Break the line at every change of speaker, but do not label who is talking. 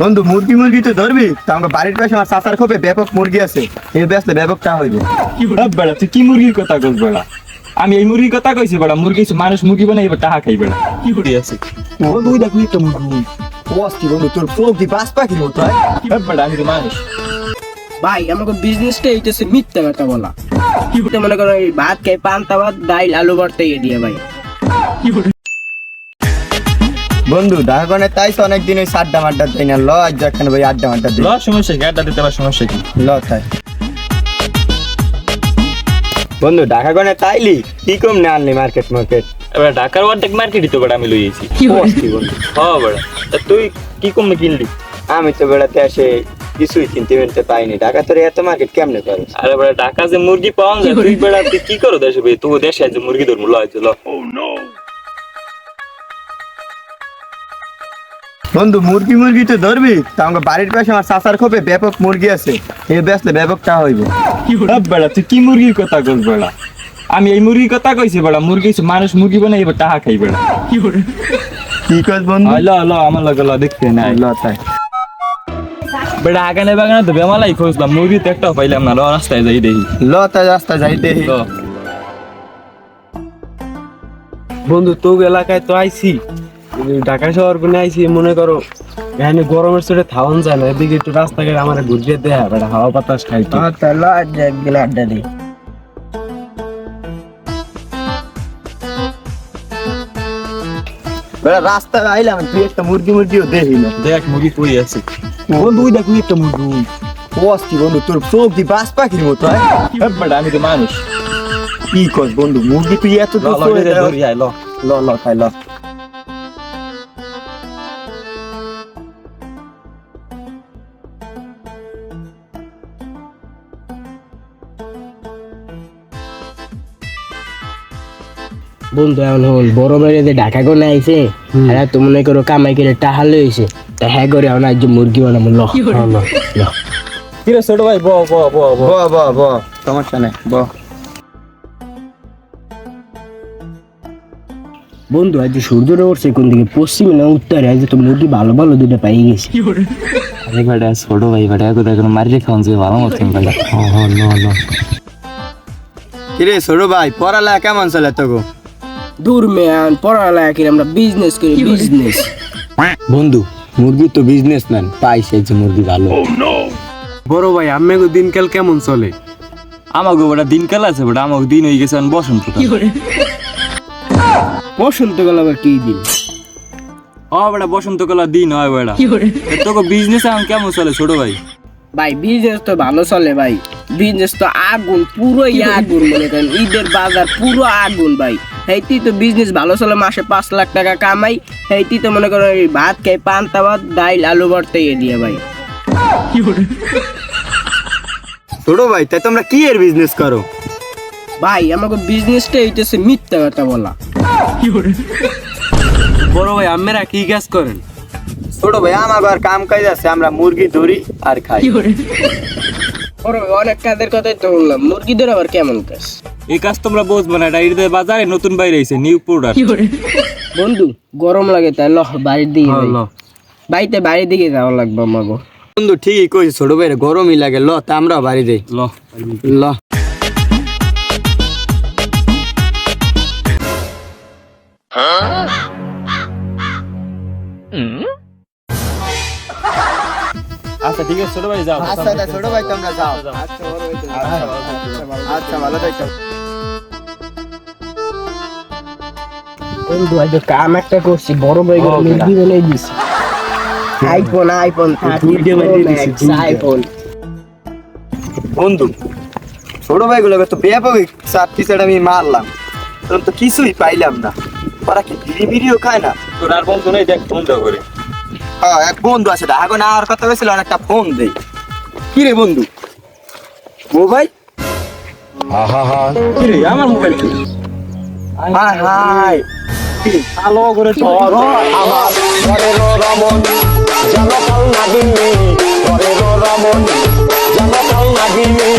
বন্ধু মুরগি মুরগি তো ধরবি। তো আমার বাড়ির পাশে আমার চাচার খোপে ব্যাপক মুরগি আছে। এই বেসলে ব্যাপকটা হইব।
হ্যাঁ বেড়া তুই কি মুরগির কথা কস বেড়া? আমি এই মুরগির কথা কইছি বেড়া মুরগি মানুষ মুরগি বানাই এবার টাকা খাই বেড়া। কি করে আছে?
বন্ধু দেখো একটা মুরগি। বস্তি বন্ধু তোর দি বাস পাখির মতো
বেড়া আমি মানুষ।
ভাই আমাকে বিজনেসটা হইতেছে মিথ্যা কথা বলা। কি মনে করো এই ভাত খাই পান্তা ভাত ডাইল আলু ভর্তা দিয়ে ভাই।
বন্ধু ঢাকানে তাই তো অনেকদিন ওই আড্ডা মাড্ডা দেয় না ল আজ এখানে ভাই আড্ডা মাড্ডা দিই
ল সমস্যা কি আড্ডা দিতে পার সমস্যা কি
ল তাই। বন্ধু ঢাকা গনে তাইলি কি কম না আনলি মার্কেট মার্কেট
এবার ঢাকার অর্ধেক মার্কেটই তো বেড়া আমি লইয়েছি।
বস্তি বন্ধু
হ্যাঁ বেড়া। তা তুই কি কমে কিনলি?
আমি তো বেড়াতে আসে কিছুই কিনতে মিনতে পাইনি। ঢাকা তোর এত মার্কেট কেমনে করে
আরে বেড়া ঢাকা যে মুরগি পাওয়া যায় তুই বেড়া তুই কি করো দেশে? ভাই তুই দেশে যে মুরগি ধর্ম ল আছে ল।
বন্ধু মুরগি মুরগি তো ধরবি। তা আমার বাড়ির পাশে আমার চাচার খোপে ব্যাপক মুরগি আছে। এই বেসলে ব্যাপকটা হইব।
হ্যাঁ বেড়া তুই কি মুরগির কথা কস বেড়া? আমি এই মুরগির কথা কইছি বেড়া মুরগি মানুষ মুরগি বানাই এবার টাকা খাই বেড়া।
কি কস বন্ধু?
ল ল আমার লগে ল দেখতে না
ল তাই।
বেড়া আগানে বাগানে তো বেমালাই খুঁজলাম মুরগি তো একটাও পাইলাম না ল রাস্তায় যাই দেখি।
ল তাই রাস্তা যাই দেখি।
বন্ধু তো এলাকায় তো আইছি। ঢাকা শহর কোনে আইছি মনে করো এখানে গরমের চোটে থাউন যায় না এদিকে একটু রাস্তাঘাট আমার ঘুরিয়ে দেয়া বেটা হাওয়া বাতাস খাই।
তাহলে আড্ডা দিই।
রাস্তায় আইলাম তুই একটা মুরগি মুরগিও দেখি না।
দেখ মুরগি কই আছে?
বন্ধু ওই দেখুন একটা মুরগি বন্ধু তোর চোখ দি বাস পাখির মতো হয়?
আমি তো মানুষ।
কি বন্ধু মুরগি তুই এত
ল ল ল।
ল।
বন্ধু এখন হল বড় বাইরে যে ঢাকা করে আইছে হ্যাঁ তো মনে করো কামাই করে টাহা লইছে তা হ্যাঁ করে এখন আজ মুরগি বানাবো ল। ল, ল, ল।
কি রে ছোট ভাই ব ব ব ব।
ব ব সমস্যা নেই ব।
বন্ধু আজ সূর্যটা উঠছে কোন দিকে? পশ্চিমে না উত্তরে? আজ তো মুরগি ভালো ভালো দুটো পাই গেছি।
আরে বেটা ছোট ভাই বেটা একো দেখো মারি রেখে আনছে ভালো মতন বেটা হ্যাঁ হ্যাঁ
কিরে ছোট ভাই পড়ালেখা কেমন চলে তোকে
দূর মেয়ান পড়ালেখা করে আমরা বিজনেস করি বিজনেস
বন্ধু মুরগি তো বিজনেসম্যান পাইছে যে মুরগি ভালো।
বড় ভাই আম্মেগো দিনকাল কেমন চলে?
আমাকে বেটা দিনকাল আছে বেটা আমাকে দিন হয়ে গেছে এখন বসন্ত
বসন্ত গেল আবার কি দিন?
ও বেটা বসন্ত কালা দিন হয় বেটা। তোকে বিজনেস এখন কেমন চলে ছোট ভাই?
ভাই বিজনেস তো ভালো চলে ভাই। বিজনেস তো আগুন পুরোই আগুন মনে করেন ঈদের বাজার পুরো আগুন ভাই। হেইটি তো বিজনেস ভালো চলে মাসে পাঁচ লাখ টাকা কামাই। হেইটি তো মনে করো এই ভাত খাই পান্তা ভাত ডাইল আলু ভর্তা ইয়ে দিয়ে ভাই।
ছোট ভাই তাই তোমরা কি এর বিজনেস করো?
ভাই আমাকে বিজনেসটা হইতেছে মিথ্যা কথা বলা।
বড় ভাই আমরা কি কাজ করেন?
ছোট ভাই আমার আর কাম কাজ আছে আমরা মুরগি ধরি আর খাই।
ওর অনেক কাজের কথাই তো বললাম মুরগি ধরে আবার কেমন কাজ?
এই কাজ তোমরা বুঝব না এটা ঈদের বাজারে নতুন বাইরে আইছে নিউ প্রোডাক্ট
বন্ধু গরম লাগে তাই লহ বাড়ির দিকে
হ্যাঁ,
যাই।
ল।
বাড়িতে বাড়ির দিকে যাওয়া লাগবে আমাকে
বন্ধু ঠিকই কইছিস ছোট ভাই গরমই লাগে ল তা আমরা বাড়ি যাই।
ল
ল
আচ্ছা ঠিক আছে ছোট ভাই যাও।
আচ্ছা আচ্ছা, ছোট ভাই তোমরা যাও। আচ্ছা ভালো থাকো।
বন্ধু আজ কাম একটা করছি বড় ভাই করে মুরগি বানিয়ে দিছি। আইফোন আইফোন
দুইটা বানিয়ে দিছি,
আইফোন
বন্ধু ছোট ভাইগুলোকে তো ব্যাপক চারটি সেট আমি মারলাম। তখন তো কিছুই পাইলাম না। ওরা কি বিড়ি বিড়িও খায় না?
তোর আর বন্ধু নেই দেখ ফোন দাও করে।
হ্যাঁ এক বন্ধু আছে ঢাকা না আর কথা হয়েছিল অনেকটা ফোন দেই। কি রে বন্ধু? ও ভাই
কি রে আমার মোবাইল
হাই হাই
আলো করে চল
আমার ঘরের রমন যেন কাল নাগিনী ঘরের রমন যেন কাল নাগিনী।